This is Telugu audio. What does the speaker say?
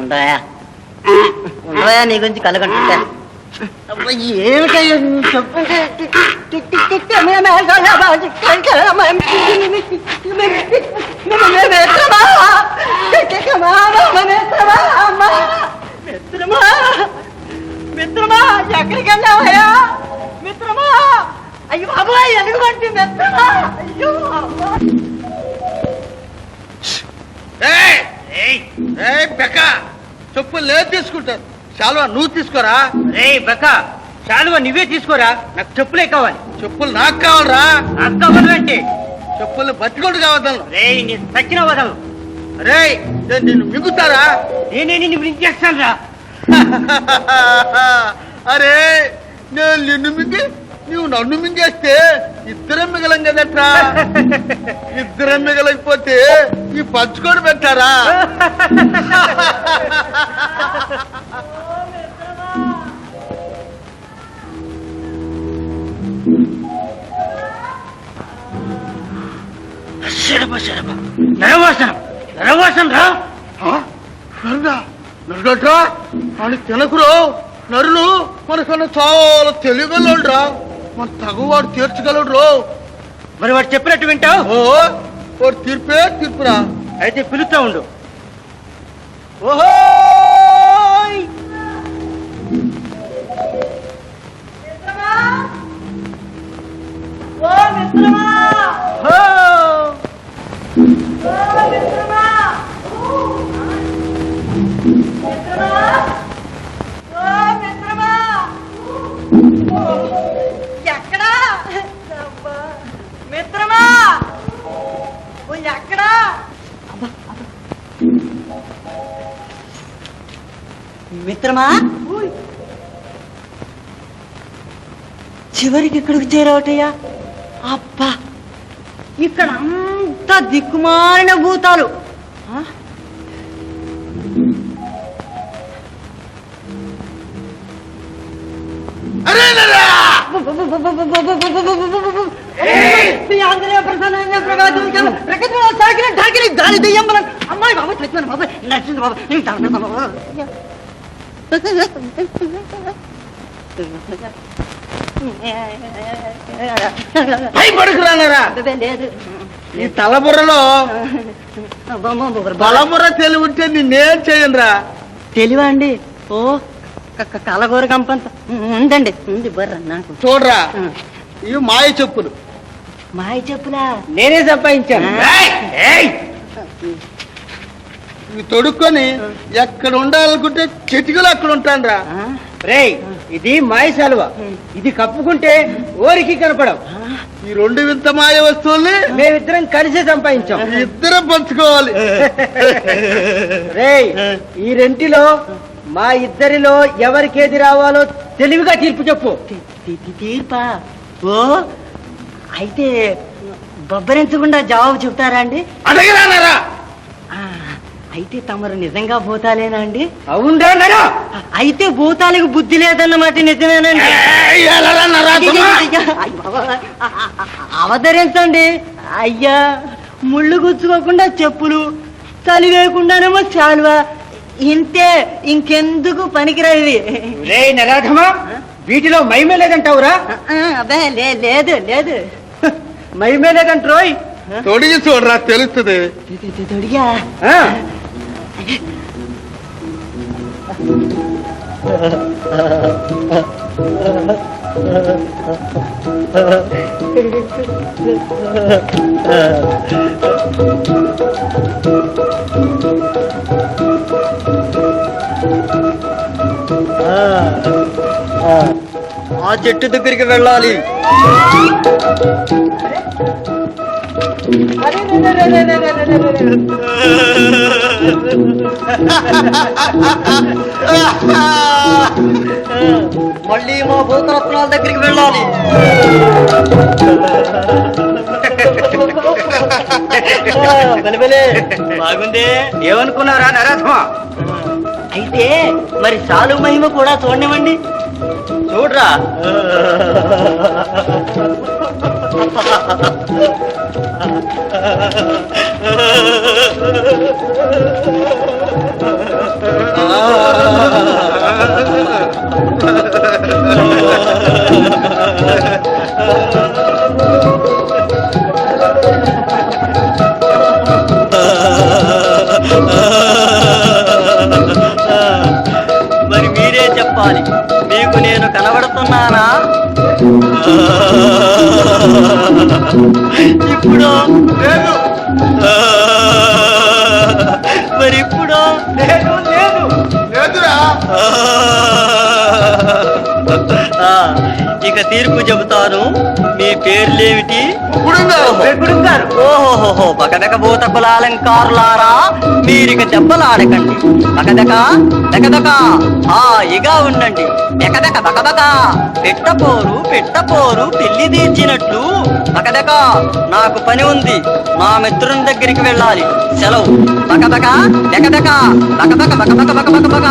ఉండయా ఉండయా నీ గురించి కలగంటుంటా ఏమిటయ్యా చెప్పండి అయ్యో బాబాయ్ ఎలుగుబంటి మిత్రమా అయ్యో అబ్బా. ఏయ్! ఏయ్, బెక్క చెప్పులు లేదు తీసుకుంటారు చాలా నువ్వు తీసుకోరా? రే బక్క చాలువ నువ్వే తీసుకోరా? నాకు చెప్పులే కావాలి. చెప్పులు నాకు కావాలరా? నాకు కావాలంటే చెప్పులు బతికొండు కావద్దాను రే నీ సచ్చిన వదలు. రే నేను నిన్ను మింగుతారా? నేనే నిన్ను బ్రించేస్తాను రా అరే నేను నిన్ను మింగి నువ్వు నన్ను మింగేస్తే ఇద్దరం మిగలం కదట్రా? ఇద్దరం మిగలకపోతే ఈ పంచుకొని పెట్టారా? శరభ శరభ. నరవాసనం నరవాసనం రా. నరుడా నరుడట్రా అని తినకురు నరులు మనకన్నా చాలా తెలియగలరా మన తగువాడు తీర్చగలడు మరి వాడు చెప్పినట్టు వింటావు? ఓ వాడు తీర్పే తీర్పురా. అయితే పిలుస్తా ఉండు. ఓహో! ఓ మిత్రమా! మిత్రమా? చివరికి ఇక్కడికి చేరవటయ్యా? అబ్బా ఇక్కడ అంతా దిక్కుమాలిన భూతాలు. ఆ? అరే! సాగిన దెయ్యం బలం అమ్మాయి బాబు చచ్చాను బాబు నచ్చింది బాబు నేను తాగను బాబు. భయపడకురానరా ఈ తలబుర్రలో బలబుర్ర తెలివి ఉంటే నిన్నేం చేయనురా? తెలివా అండి? ఓ కలగూర కంపంత ఉందండి. ఉంది బర్ర నాకు. చూడరా. ఇవి మాయ చెప్పులు. మాయ చెప్పులా? నేనే సంపాదించాను! ఇవి తొడుక్కొని ఎక్కడ ఉండాలనుకుంటే చిటికలు అక్కడ ఉంటానురా? రేయ్ ఇది మాయ శాలువ. ఇది కప్పుకుంటే ఓరికి కనపడవు. ఈ రెండు వింత మాయ వస్తువుల్ని మేమిద్దరం కలిసి సంపాదించాం. ఇద్దరం పంచుకోవాలి. రేయ్ ఈ రెంటిలో మా ఇద్దరిలో ఎవరికేది రావాలో తెలివిగా తీర్పు చెప్పు. తీర్పా? ఓ అయితే బొబ్బరించకుండా జవాబు చెప్తారా అండి? అడగరానరా ఆ, అయితే తమరు నిజంగా భూతాలేనా అండి? అయితే భూతాలకు బుద్ధి లేదన్నమాట నిజమేనండి. అవతరించండి. అయ్యా ముళ్ళు గుచ్చుకోకుండా చెప్పులు కలివేయకుండానేమో చాలువా ఇంతే ఇంకెందుకు పనికిరావి రేయ్ నరాధమా వీటిలో మైమే లేదంటావురా అబ్బే లే- లేదు లేదు మైమే లేదంట్రోయ్ తొడిగి చూడరా తెలుస్తుంది తొ- తొ- తొ- తొడిగా ఆ, ఆ. చెట్టు దగ్గరికి వెళ్ళాలి. మళ్ళీ మా భూతరత్నాల దగ్గరికి వెళ్ళాలి. బాగుంది. ఏమనుకున్నారా నరాత్మ అయితే మరి చాలు మహిమ కూడా చూడనివ్వండి. చూడరా. మరి ఇప్పుడు లేదు మరి ఇప్పుడు లేదు లేదు లేదురా. ఆ, ఇక తీర్పు చెబుతాను. మీ పేర్లేమిటి? ఇప్పుడుందా వెంకుడుంగారు ఓహోహోహో బకబెక భూత కులాలంకారులారా మీరిక దెబ్బలాడకండి బకబెక బెకబెక హాయిగా ఉండండి. బెకబెక బకబక పెట్టపోరు పెట్టపోరు పెళ్ళి తీర్చినట్లు. బకబక నాకు పని ఉంది. మా మిత్రుని దగ్గరికి వెళ్ళాలి. సెలవు. బకబక బెకబక బకబక బకబక బకబక బక